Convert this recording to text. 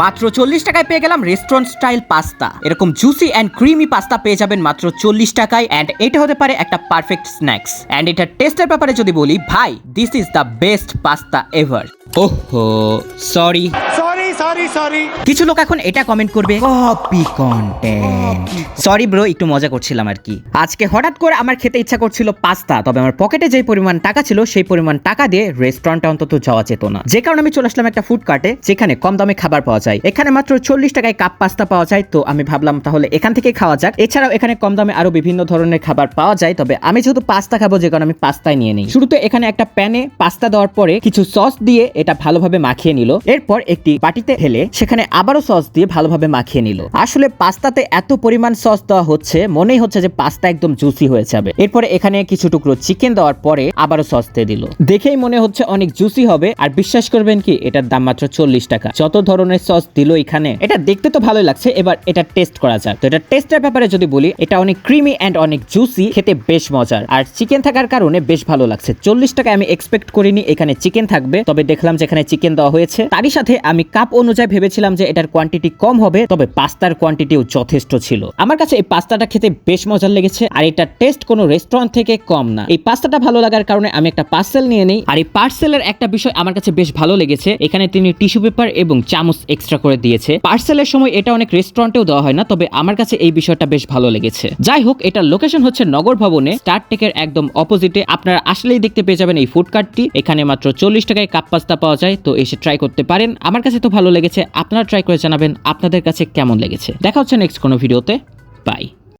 মাত্র চল্লিশ টাকায় পেয়ে গেলাম রেস্টুরেন্ট স্টাইল পাস্তা এরকম জুসি অ্যান্ড ক্রিমি পাস্তা পেয়ে যাবেন মাত্র চল্লিশ টাকায় অ্যান্ড এটা হতে পারে একটা পারফেক্ট স্ন্যাক্স অ্যান্ড এটার টেস্টের ব্যাপারে যদি বলি, ভাই this is the best pasta ever ওহো সরি সরি সরি সরি কিছু লোক এখন এটা কমেন্ট করবে কপি কন্টেন্ট সরি ব্রো একটু মজা করছিলাম আর কি। আজকে হঠাৎ করে আমার খেতে ইচ্ছা করছিল পাস্তা, তবে আমার পকেটে যে পরিমাণ টাকা ছিল, সেই পরিমাণ টাকা দিয়ে অন্তত যাওয়া যেত না। যে কারণে আমি চলে আসলাম একটা ফুড কার্টে যেখানে কম দামে খাবার পাওয়া যায়। এখানে মাত্র চল্লিশ টাকায় কাপ পাস্তা পাওয়া যায়, তো আমি ভাবলাম তাহলে এখান থেকে খাওয়া যাক। এছাড়াও এখানে কম দামে আরও বিভিন্ন ধরনের খাবার পাওয়া যায়, তবে আমি যেহেতু পাস্তা খাব, যে কারণে আমি পাস্তায় নিয়ে নিই। শুরুতে এখানে একটা প্যানে পাস্তা দেওয়ার পরে কিছু সস দিয়ে এটা ভালোভাবে মাখিয়ে নিল। এরপর একটি বাটিতে ঢেলে সেখানে আবারও সস দিয়ে ভালোভাবে মাখিয়ে নিল। আসলে পাস্তাতে এত পরিমাণ সস দেওয়া হচ্ছে, মনেই হচ্ছে যে পাস্তা একদম জুসি হয়ে যাবে। এরপরে এখানে কিছু টুকরো চিকেন দেওয়ার পরে আবারও সস দিয়ে দিল। দেখেই মনে হচ্ছে অনেক জুসি হবে, আর বিশ্বাস করবেন কি, এটার দাম মাত্র চল্লিশ টাকা। যত ধরনের সস দিল এখানে, এটা দেখতে তো ভালোই লাগছে, এবার এটা টেস্ট করা যাক। তো এটা টেস্টের ব্যাপারে যদি বলি, এটা অনেক ক্রিমি অ্যান্ড অনেক জুসি খেতে বেশ মজার। আর চিকেন থাকার কারণে বেশ ভালো লাগছে। চল্লিশ টাকা আমি এক্সপেক্ট করিনি এখানে চিকেন থাকবে, তবে দেখলাম যে এখানে চিকেন দেওয়া হয়েছে, তারই সাথে আমি কাপ অনুযায়ী ভেবেছিলাম যে এটার কোয়ান্টিটি কম হবে, তবে পাস্তার কোয়ান্টিটিও যথেষ্ট ছিল। আমার কাছে এই পাস্তাটা খেতে বেশ মজার লেগেছে, আর এটার টেস্ট কোনো রেস্টুরেন্ট থেকে কম না। এই পাস্তাটা ভালো লাগার কারণে আমি একটা পার্সেল নিয়ে নেই, আর এই পার্সেলের একটা বিষয় আমার কাছে বেশ ভালো লেগেছে, এখানে তিনি টিস্যু পেপার এবং চামচ এক্সট্রা করে দিয়েছে। পার্সেলের সময় এটা অনেক রেস্টুরেন্টেও দেওয়া হয় না, তবে আমার কাছে এই বিষয়টা বেশ ভালো লেগেছে। যাই হোক, এটার লোকেশন হচ্ছে নগর ভবনে স্টার টেকের একদম অপোজিটে আপনারা আসলেই দেখতে পেয়ে যাবেন এই ফুড কার্টটি এখানে মাত্র চল্লিশ টাকায় কাপ পাস্তা পাওয়া যায়, তো এসে ট্রাই করতে পারেন। আমার কাছে তো ভালো লেগেছে, আপনারা ট্রাই করে জানাবেন আপনাদের কাছে কেমন লেগেছে। দেখা হচ্ছে নেক্সট কোনো ভিডিওতে বাই